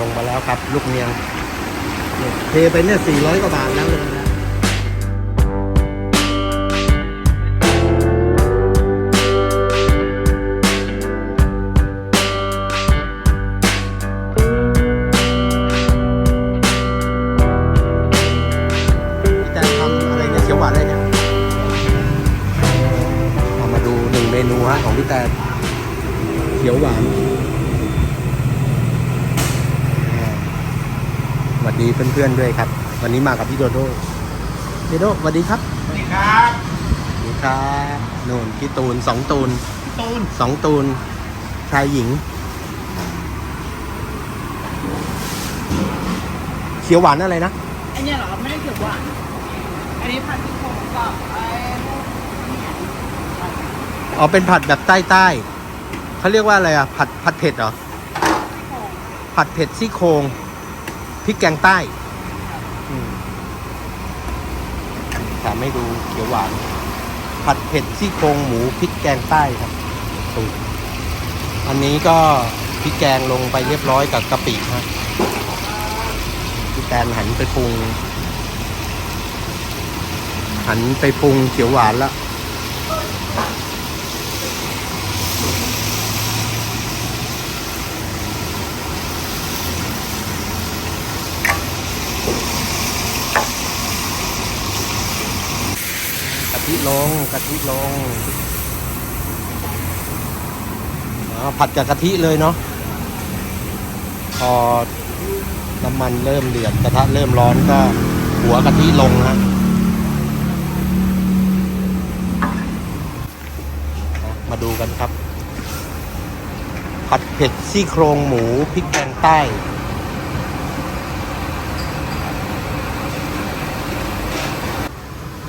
ลงมาแล้วครับ ลูกเนียงเทไปเนี่ยสี่ร้อยกว่าบาทแล้วเลยนะพี่แตนทำอะไรเนี่ยเขียวหวานอะไรเนี่ยเอามา ดูหนึ่งเมนูฮะของพี่แตนเขียวหวานสวัสดีเพื่อนๆด้วยครับ วันนี้มากับพี่โดโดโดโดสวัสดีครับสวัสดีครับสวัสดีครับโน่นพี่ตูนสองตูนพี่ตูนสองตูนชายหญิงเขียวหวานอะไรนะไอเนี่ยเหรอไม่ได้เขียวหวานอันนี้ผัดซี่โครงกับไอ้พวกเนี่ยอ๋อเป็นผัดแบบใต้ๆเขาเรียกว่าอะไรอะผัดผัดเผ็ดเหรอซี่โครงผัดเผ็ดซี่โครง พริกแกงใต้อืมถามไม่ดูเขียวหวาน ผัดเผ็ดซี่โครงหมูพริกแกงใต้ครับสูตรอันนี้ก็พริกแกงลงไปเรียบร้อยกับกะปิฮะพี่แตนหันไปปรุง หันไปปรุงเขียวหวานละ ลงกะทิลงผัดกับกะทิเลยเนาะพอน้ำมันเริ่มเดือดกระทะเริ่มร้อนก็หัวกะทิลงฮะมาดูกันครับ ผัดเผ็ดซี่โครงหมูพริกแกงใต้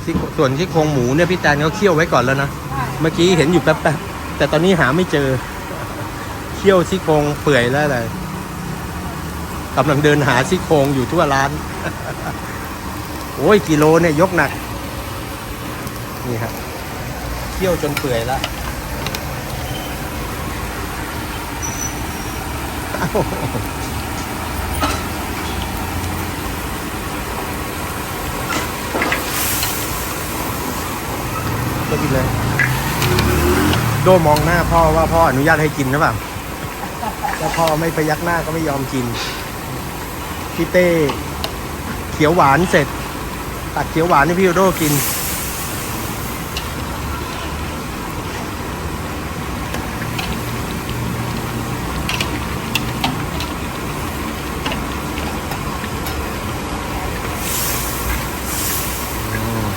ซี่โคส่วนที่โครงหมูเนี่ยพี่แตนเขาเคี่ยวไว้ก่อนแล้วนะใช่เมื่อกี้เห็นอยู่แป๊บๆ แต่ตอนนี้หาไม่เจอ เคี่ยวซี่โครงเปื่อยแล้วอะไรกำลังเดินหาซี่โครงอยู่ทั่วร้าน โอ้ยกิโลเนี่ยยกหนัก นี่ครับเคี่ยวจนเปื่อยแล้วอ้าวก็กินเลย โดมองหน้าพ่อว่าพ่ออนุญาตให้กินหรือเปล่าถ้าพ่อไม่พยักหน้าก็ไม่ยอมกิน พี่เต้เขียวหวานเสร็จ ตัดเขียวหวานให้พี่โดกิน ใ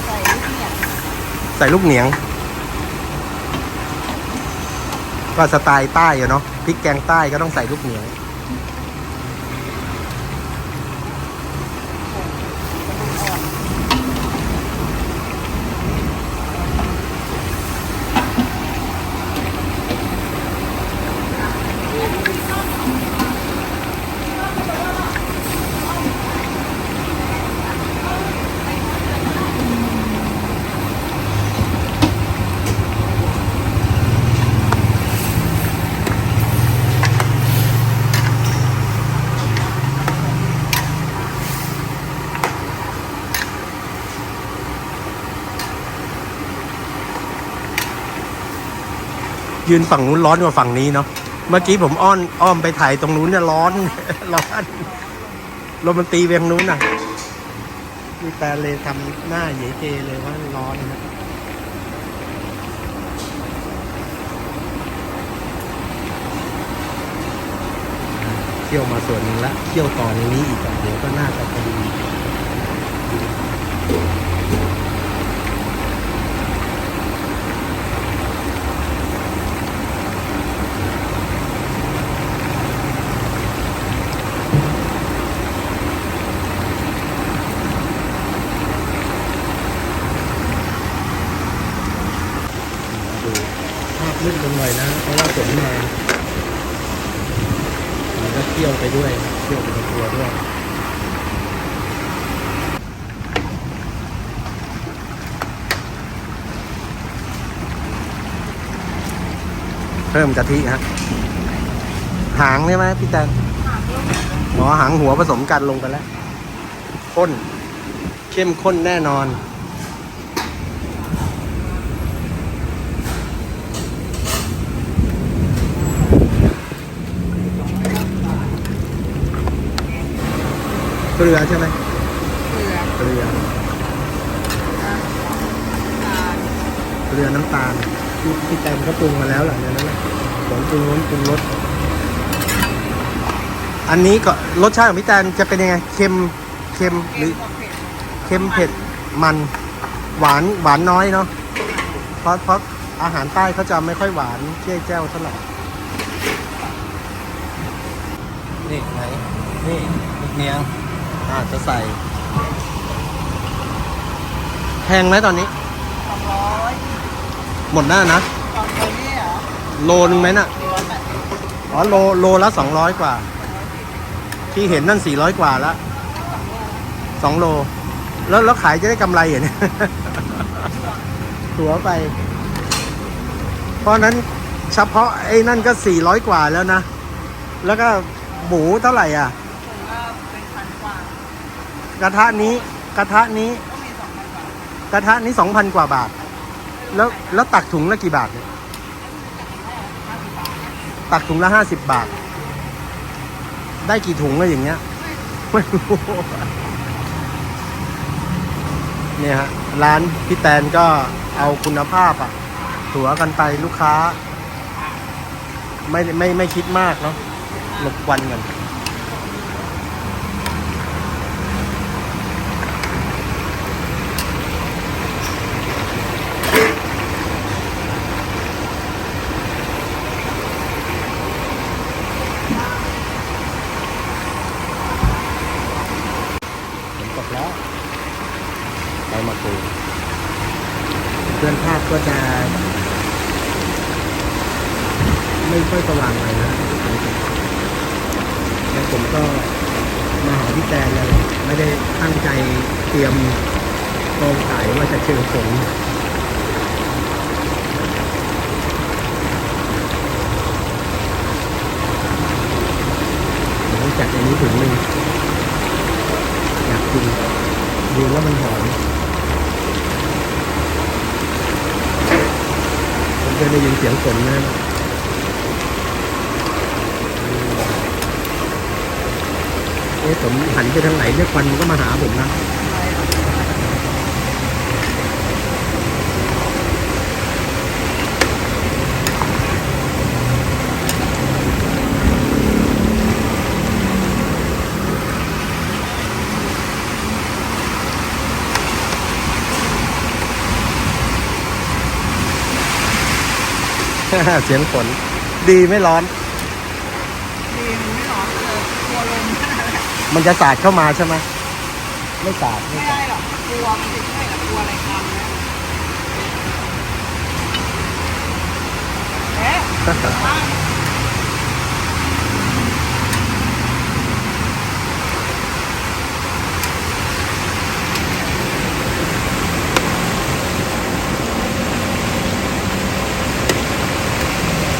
ส่ลูกเนี่ยใส่ลูกเหนียง ก็สไตล์ใต้อะเนาะพริกแกงใต้ก็ต้องใส่ลูกเหนียว ยืนฝั่งนู้นร้อนกว่าฝั่งนี้เนาะเมื่อกี้ผมอ้อนอ้อมไปถ่ายตรงนู้นเนี่ยร้อนร้อนลมมันตีเวียงนู้นน่ะมีแต่เลยทำหน้าเยเกเลยว่าร้อนนะเที่ยวมาส่วนหนึ่งละเที่ยวต่อในนี้อีกอะเดี๋ยวก็น่าจะพอดี ภาพมืดลงหน่อยนะ เพราะว่าฝนมาแล้วก็เที่ยวไปด้วยเที่ยวไปในตัวด้วยเพิ่มกะทิฮะหางใช่ไหมพี่แตนหางลูกอ๋อหางหัวผสมกันลงไปแล้วข้น เข้มข้นแน่นอน เกลือใช่ไหมเกลือเกลือน้ำตาลเกลือน้ำตาลที่ที่แตมเขาปรุงมาแล้วหลังจากนั้นนะของปรุงรสปรุงรสอันนี้ก็รสชาติของพี่แตนจะเป็นยังไงเค็มเค็มหเค็รือมกว่าเผ็ดเค็มเผ็ดมันหวานหวานน้อยเนาะเพราะเพราะอาหารใต้เขาจะไม่ค่อยหวานเจ๊แจ้วเท่าไหร่นี่ไหนนี่ลูกเนียง อาจจะใส่ แพงไหมตอนนี้ สองร้อยหมดหน้านะ สองร้อยนี่เหรอโลนึงไหมน่ะ หนึ่งร้อยแปดสิบอ๋อโลโลละสองร้อยกว่า ที่เห็นนั่นสี่ร้อยกว่าละสองโล แล้วแล้วขายจะได้กำไรเหรอเนี่ยถัวไป เพราะฉะนั้นเฉพาะไอ้นั่นก็สี่ร้อยกว่าแล้วนะ แล้วก็หมูเท่าไหร่อะ ผมก็เป็นพันกว่าก กระทะนี้กระทะนี้ กระทะนี้สองพันกว่าบาท แล้วแล้วตักถุงละกี่บาทเนี่ยตักถุงละห้าสิบบาท ได้กี่ถุงอะอย่างเงี้ยไม่รู้เนี่ยฮะร้านพี่แตนก็เอาคุณภาพอะถัวกันไปลูกค้า ไม่ไม่ไม่คิดมากเนาะหลบควันกัน ฝนตกแล้วไปมาตูม เพื่อนภาพก็จะ ไม่ค่อยสว่างเลยนะแล้วผมก็มาหาพี่แตนเลยไม่ได้ตั้งใจเตรียมกองถ่ายว่าจะเจอฝนเดี๋ยวต้องจัดอันนี้ถึงหนึ่งอยากกินดูว่ามันหอม จะได้ยินเสียงฝนนะเอ๊ะผมหันไปทางไหนเนี่ยควันก็มาหาผมนะ เสียงฝนดีไม่ร้อน ดีมันไม่ร้อนเลยกลัวลมขนาดนั้นมันจะสาดเข้ามาใช่ไหมไม่สาดไม่ไม่สาได้ดหรอกกลัวมันจะใช่หรอกกลัวอะไรกันนะเอ๊ะบ้าน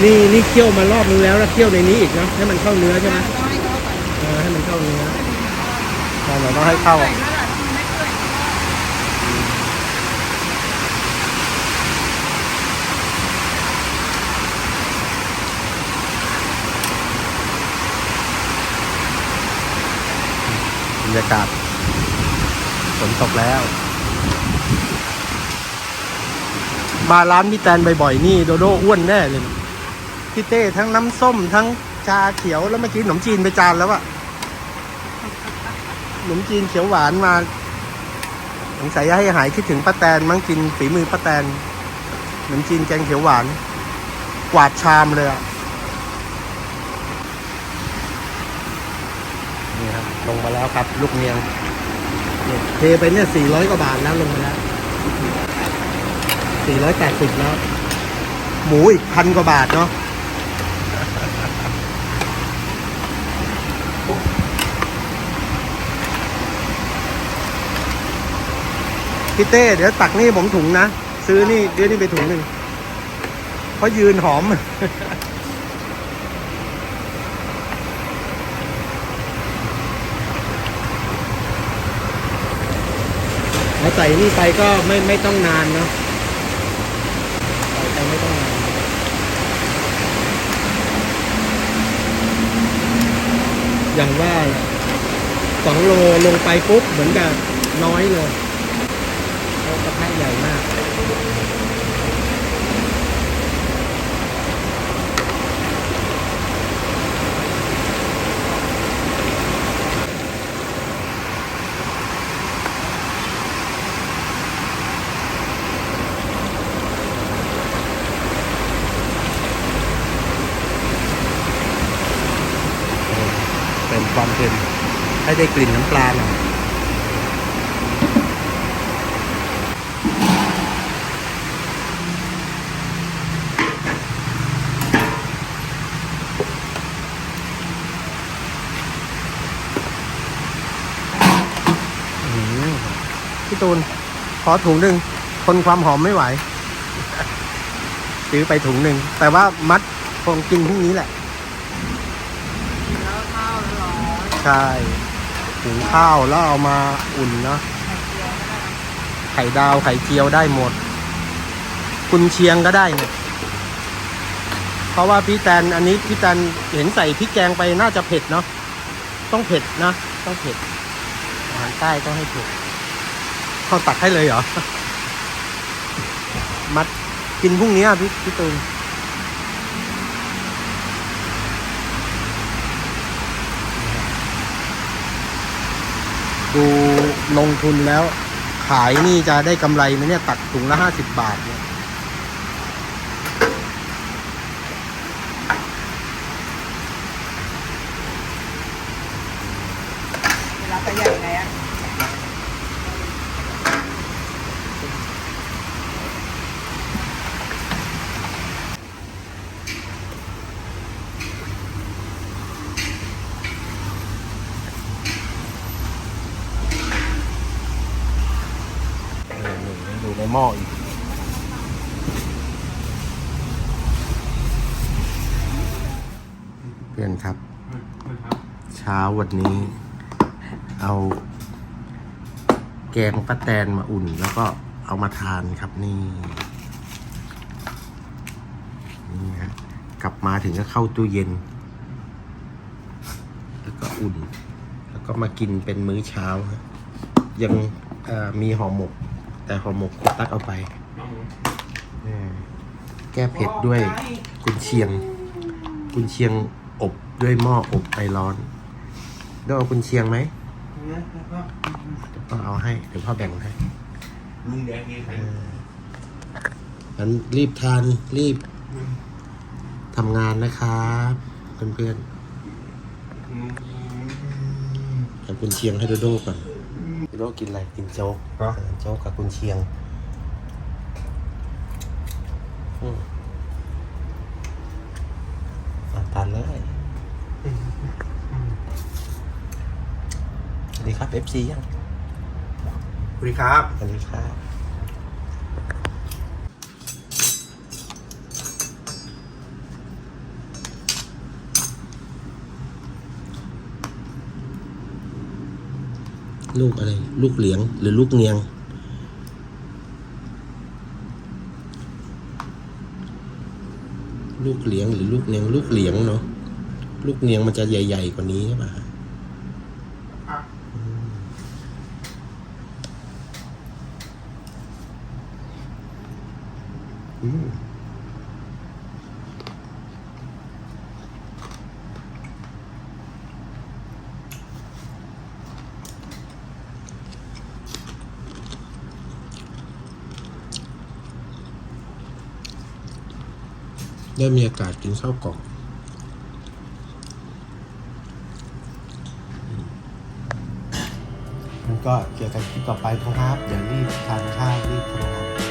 นี่นี่เคี่ยวมารอบนึงแล้วแล้วเคี่ยวในนี้อีกเนาะให้มันเข้าเนื้อใช่ไหมต้องให้เขาใส่เออให้มันเข้าเนื้อใช่เราต้องให้เข้า ใส่ขนาดที่ไม่เคยบรรยากาศฝนตกแล้ว มาร้านพี่แตนบ่อยๆนี่โดโดอ้วนแน่เลย พี่เต้ทั้งน้ำส้มทั้งชาเขียวแล้วเมื่อกี้ขนมจีนไปจานแล้วอะขนมจีนเขียวหวานมาสงสัยให้หายคิดถึงป้าแตนมั้งกินฝีมือป้าแตนขนมจีนแกงเขียวหวาน กวาดชามเลยอะนี่ครับลงมาแล้วครับ ลูกเนียงเนี่ยเทไปเนี่ยสี่ร้อยกว่าบาทแล้วลงมาแล้วสี่ร้อยแปดสิบแล้ว หมูอีกพันกว่าบาทเนาะ พี่เต้เดี๋ยวตักนี่ผมถุงนะ ซื้อนี่เดี๋ยวนี่ไปถุงหนึ่งเพราะยืนหอม เราใส่นี่ไปก็ไม่ไม่ต้องนานเนาะออย่างว่าสองโลลงไปปุ๊บเหมือนกับน้อยเลย กระทะใหญ่มาก เป็นความเค็มให้ได้กลิ่นน้ำปลาหน่อยอื้อหือ พี่ตูน ขอถุงหนึ่งทนความหอมไม่ไหว ซื้อไปถุงหนึ่ง แต่ว่ามัดคงกินพรุ่งนี้แหละแล้วข้าวร้อนใช่หุงข้าวแล้วเอามาอุ่นเนาะไข่เจียวก็ได้ไข่ดาวไข่เจียวได้หมด คุณเชียงก็ได้เนี่ยเพราะว่าพี่แตนอันนี้พี่แตนเห็นใส่พริกแกงไปน่าจะเผ็ดเนาะต้องเผ็ดนะ ต้องเผ็ดอาหารใต้ต้องให้เผ็ด เขาตักให้เลยเหรอ มัดกินพรุ่งนี้อะพี่พี่ตูนดูลงทุนแล้ว ขายนี่จะได้กำไรไหมเนี่ยตักถุงละห้าสิบบาทเนี่ยเวลาปยังอะ นี่นี่ยังอยู่ในหม้ออีก เพื่อนครับ เช้าวันนี้ เอา แกงปลาแตนมาอุ่น แล้วก็เอามาทานครับนี่นี่ฮะกลับมาถึงก็เข้าตู้เย็น แล้วก็อุ่น แล้วก็มากินเป็นมื้อเช้าฮะยังเอ่อมีห่อหมก แต่ห่อหมกคุณตักเอาไปเออแก้เผ็ดด้วยกุนเชียงกุนเชียงอบ ด้วยหม้ออบไอร้อนต้องเอากุนเชียงไหมเดี๋ยวพ่อเอาให้เดี๋ยวพ่อแบ่งให้ลุงแดงนี่ใครงั้นรีบทานรีบทำงานนะครับเพื่อนๆเอากุนเชียงให้โดโดก่อนโดโดกินอะไรกินโจ๊กโจ๊กกับกุนเชียง อืมอะทานเลย สวัสดีครับ FC ยังสวัสดีครับ สวัสดีครับลูกอะไร ลูกเหลียงหรือลูกเนียง ลูกเหลียงหรือลูกเนียง ลูกเหลียงเนาะลูกเนียงมันจะใหญ่ ๆ กว่านี้ใช่ปะ ได้มีอากาศกินข้าวกล่องมันก็เกี่ยวกับคลิปต่อไปครับเดี๋ยวรีบทานข้าวรีบทำงาน